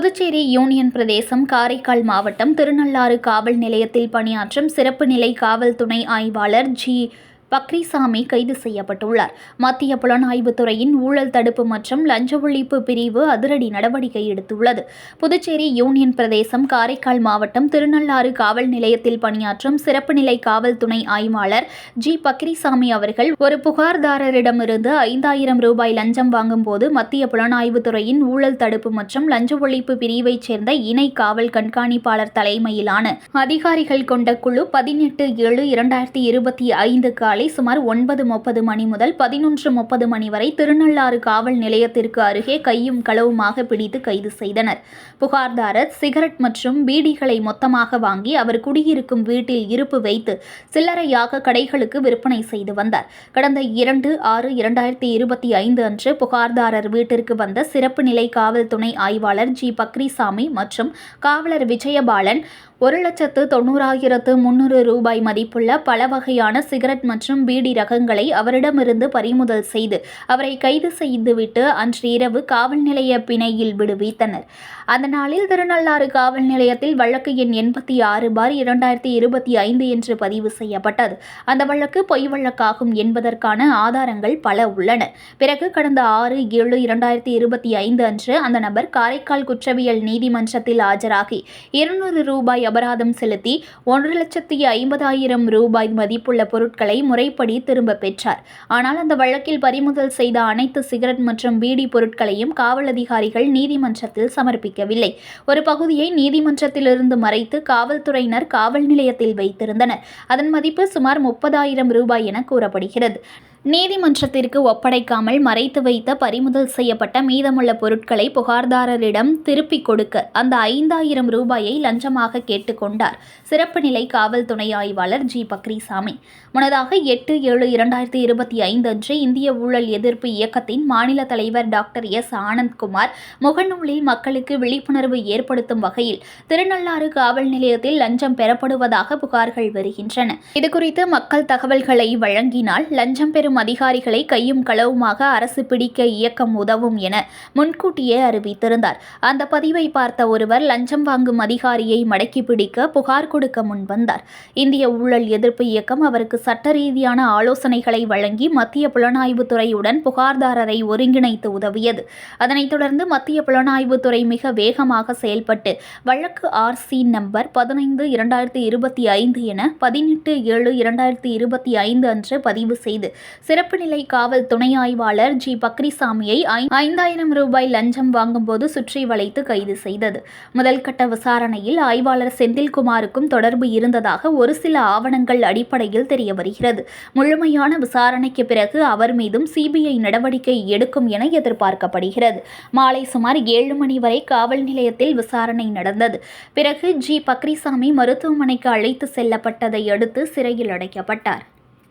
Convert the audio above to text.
Puducherry union பிரதேசம் காரைக்கால் மாவட்டம் திருநள்ளாறு காவல் நிலையத்தில் பணியாற்றும் சிறப்பு நிலை காவல் துணை ஆய்வாளர் ஜி. பக்ரிசாமி கைது செய்யப்பட்டுள்ளார். மத்திய புலனாய்வுத்துறையின் ஊழல் தடுப்பு மற்றும் லஞ்ச ஒழிப்பு பிரிவு அதிரடி நடவடிக்கை எடுத்துள்ளது. புதுச்சேரி யூனியன் பிரதேசம் காரைக்கால் மாவட்டம் திருநள்ளாறு காவல் நிலையத்தில் பணியாற்றும் சிறப்பு நிலை காவல் துணை ஆய்வாளர் ஜி. பக்ரிசாமி அவர்கள் ஒரு புகார்தாரரிடமிருந்து ஐந்தாயிரம் ரூபாய் லஞ்சம் வாங்கும்போது மத்திய புலனாய்வுத்துறையின் ஊழல் தடுப்பு மற்றும் லஞ்ச ஒழிப்பு பிரிவைச் சேர்ந்த இணை காவல் கண்காணிப்பாளர் தலைமையிலான அதிகாரிகள் கொண்ட குழு பதினெட்டு ஏழு இரண்டாயிரத்தி இருபத்தி ஐந்து காலை சுமார் ஒன்பது முப்பது மணி முதல் பதினொன்று முப்பது மணி வரை திருநள்ளாறு காவல் நிலையத்திற்கு அருகே கையும் களவுமாக பிடித்து கைது செய்தனர். புகார்தாரர் சிகரெட் மற்றும் பீடிகளை மொத்தமாக வாங்கி அவர் குடியிருக்கும் வீட்டில் இருப்பு வைத்து சில்லறையாக கடைகளுக்கு விற்பனை செய்து வந்தார். கடந்த இரண்டு ஆறு இரண்டாயிரத்தி இருபத்தி ஐந்து அன்று புகார்தாரர் வீட்டிற்கு வந்த சிறப்பு நிலை காவல் துணை ஆய்வாளர் ஜி. பக்ரிசாமி மற்றும் காவலர் விஜயபாலன் ஒரு லட்சத்து தொண்ணூறாயிரத்து முன்னூறு ரூபாய் மதிப்புள்ள பல வகையான சிகரெட் மற்றும் பீடி ரகங்களை அவரிடமிருந்து பறிமுதல் செய்து அவரை கைது செய்துவிட்டு அன்று இரவு காவல் நிலைய பிணையில் விடுவித்தனர். அந்த நாளில் திருநள்ளாறு காவல் நிலையத்தில் வழக்கு எண் எண்பத்தி ஆறு பார் இரண்டாயிரத்தி இருபத்தி ஐந்து என்று பதிவு செய்யப்பட்டது. அந்த வழக்கு பொய் வழக்காகும் என்பதற்கான ஆதாரங்கள் பல உள்ளன. பிறகு கடந்த ஆறு ஏழு இரண்டாயிரத்தி இருபத்தி ஐந்து அன்று அந்த நபர் காரைக்கால் குற்றவியல் நீதிமன்றத்தில் ஆஜராகி இருநூறு ரூபாய் அபராதம் செலுத்தி ஒன்று லட்சத்தி ஐம்பதாயிரம் ரூபாய் மதிப்புள்ள பொருட்களை முறைப்படி திரும்ப பெற்றார். ஆனால் அந்த வழக்கில் பறிமுதல் செய்த அனைத்து சிகரெட் மற்றும் பீடி பொருட்களையும் காவல் அதிகாரிகள் நீதிமன்றத்தில் சமர்ப்பிக்கவில்லை. ஒரு பகுதியை நீதிமன்றத்திலிருந்து மறைத்து காவல்துறையினர் காவல் நிலையத்தில் வைத்திருந்தனர். அதன் மதிப்பு சுமார் முப்பதாயிரம் ரூபாய் என கூறப்படுகிறது. நீதிமன்றத்திற்கு ஒப்படைக்காமல் மறைத்து வைத்த பறிமுதல் செய்யப்பட்ட மீதமுள்ள பொருட்களை புகார்தாரரிடம் திருப்பிக் கொடுக்க அந்த ஐந்தாயிரம் ரூபாயை லஞ்சமாக கேட்டுக்கொண்டார் சிறப்பு நிலை காவல் துணை ஆய்வாளர் ஜி. பக்ரிசாமி. முன்னதாக எட்டு ஏழு இரண்டாயிரத்தி இருபத்தி ஐந்து அன்று இந்திய ஊழல் எதிர்ப்பு இயக்கத்தின் மாநில தலைவர் டாக்டர் எஸ். ஆனந்த்குமார் முகநூலில் மக்களுக்கு விழிப்புணர்வு ஏற்படுத்தும் வகையில் திருநள்ளாறு காவல் நிலையத்தில் லஞ்சம் பெறப்படுவதாக புகார்கள் வருகின்றன. இதுகுறித்து மக்கள் தகவல்களை வழங்கினால் லஞ்சம் பெறும் அதிகாரிகளை கையும் களவுமாக அரசு பிடிக்க இயக்கம் உதவும் என முன்கூட்டியே அறிவித்திருந்தார். அந்த பதிவை பார்த்த ஒருவர் லஞ்சம் வாங்கும் அதிகாரியை மடக்கி பிடிக்க புகார் கொடுக்க முன்வந்தார் இந்திய ஊழல் எதிர்ப்பு இயக்கம் அவருக்கு சட்ட ரீதியான ஆலோசனைகளை வழங்கி மத்திய புலனாய்வுத்துறையுடன் புகார்தாரரை ஒருங்கிணைத்து உதவியது. அதனைத் தொடர்ந்து மத்திய புலனாய்வுத்துறை மிக வேகமாக செயல்பட்டு வழக்கு ஆர்சி நம்பர் பதினைந்து இரண்டாயிரத்தி இருபத்தி ஐந்து என பதினெட்டு ஏழு இரண்டாயிரத்தி இருபத்தி ஐந்து அன்று பதிவு செய்து சிறப்பு நிலை காவல் துணை ஆய்வாளர் ஜி. பக்ரிசாமியை ஐ- ஐந்தாயிரம் ரூபாய் லஞ்சம் வாங்கும்போது சுற்றி வளைத்து கைது செய்தது. முதல்கட்ட விசாரணையில் ஆய்வாளர் செந்தில்குமாருக்கும் தொடர்பு இருந்ததாக ஒரு சில ஆவணங்கள் அடிப்படையில் தெரிய வருகிறது. முழுமையான விசாரணைக்கு பிறகு அவர் மீதும் சிபிஐ நடவடிக்கை எடுக்கும் என எதிர்பார்க்கப்படுகிறது. மாலை சுமார் ஏழு மணி வரை காவல் நிலையத்தில் விசாரணை நடந்தது. பிறகு ஜி. பக்ரிசாமி மருத்துவமனைக்கு அழைத்து செல்லப்பட்டதை அடுத்து சிறையில் அடைக்கப்பட்டார்.